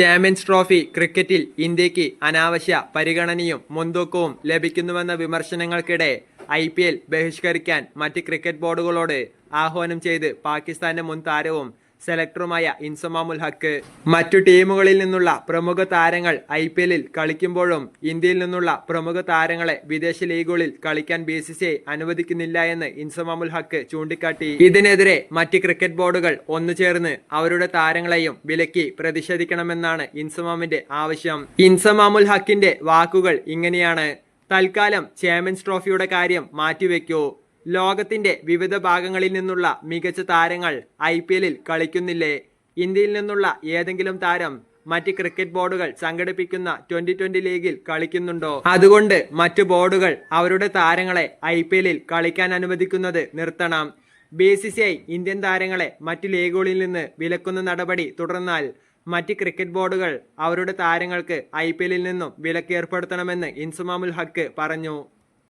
Champions trophy ക്രിക്കറ്റിൽ ഇന്ത്യയ്ക്ക് അനാവശ്യ പരിഗണനയും മുൻതൂക്കവും ലഭിക്കുന്നുവെന്ന വിമർശനങ്ങൾക്കിടെ ഐ പി എൽ ബഹിഷ്കരിക്കാൻ മറ്റ് ക്രിക്കറ്റ് ബോർഡുകളോട് ആഹ്വാനം ചെയ്ത് പാകിസ്ഥാന്റെ മുൻ താരവും സെലക്ടറുമായ ഇൻസമാമുൽ ഹക്ക് മറ്റു ടീമുകളിൽ നിന്നുള്ള പ്രമുഖ താരങ്ങൾ ഐ പി എല്ലിൽ കളിക്കുമ്പോഴും ഇന്ത്യയിൽ നിന്നുള്ള പ്രമുഖ താരങ്ങളെ വിദേശ ലീഗുകളിൽ കളിക്കാൻ ബി സി സി ഐ അനുവദിക്കുന്നില്ല എന്ന് ഇൻസമാമുൽ ഹക്ക് ചൂണ്ടിക്കാട്ടി. ഇതിനെതിരെ മറ്റ് ക്രിക്കറ്റ് ബോർഡുകൾ ഒന്നു ചേർന്ന് അവരുടെ താരങ്ങളെയും വിലക്കി പ്രതിഷേധിക്കണമെന്നാണ് ഇൻസമാമിന്റെ ആവശ്യം. ഇൻസമാമുൽ ഹക്കിന്റെ വാക്കുകൾ ഇങ്ങനെയാണ്. തൽക്കാലം ചാമ്പ്യൻസ് ട്രോഫിയുടെ കാര്യം മാറ്റിവെക്കൂ. ലോകത്തിന്റെ വിവിധ ഭാഗങ്ങളിൽ നിന്നുള്ള മികച്ച താരങ്ങൾ ഐ പി എല്ലിൽ കളിക്കുന്നില്ലേ? ഇന്ത്യയിൽ നിന്നുള്ള ഏതെങ്കിലും താരം മറ്റ് ക്രിക്കറ്റ് ബോർഡുകൾ സംഘടിപ്പിക്കുന്ന ട്വന്റി ട്വന്റി ലീഗിൽ കളിക്കുന്നുണ്ടോ? അതുകൊണ്ട് മറ്റു ബോർഡുകൾ അവരുടെ താരങ്ങളെ ഐ പി എല്ലിൽ കളിക്കാൻ അനുവദിക്കുന്നത് നിർത്തണം. B C C I Indian താരങ്ങളെ മറ്റ് ലീഗുകളിൽ നിന്ന് വിലക്കുന്ന നടപടി തുടർന്നാൽ മറ്റ് ക്രിക്കറ്റ് ബോർഡുകൾ അവരുടെ താരങ്ങൾക്ക് ഐ പി എല്ലിൽ നിന്നും വിലക്ക് ഏർപ്പെടുത്തണമെന്ന് ഇൻസുമാമുൽ ഹക്ക് പറഞ്ഞു.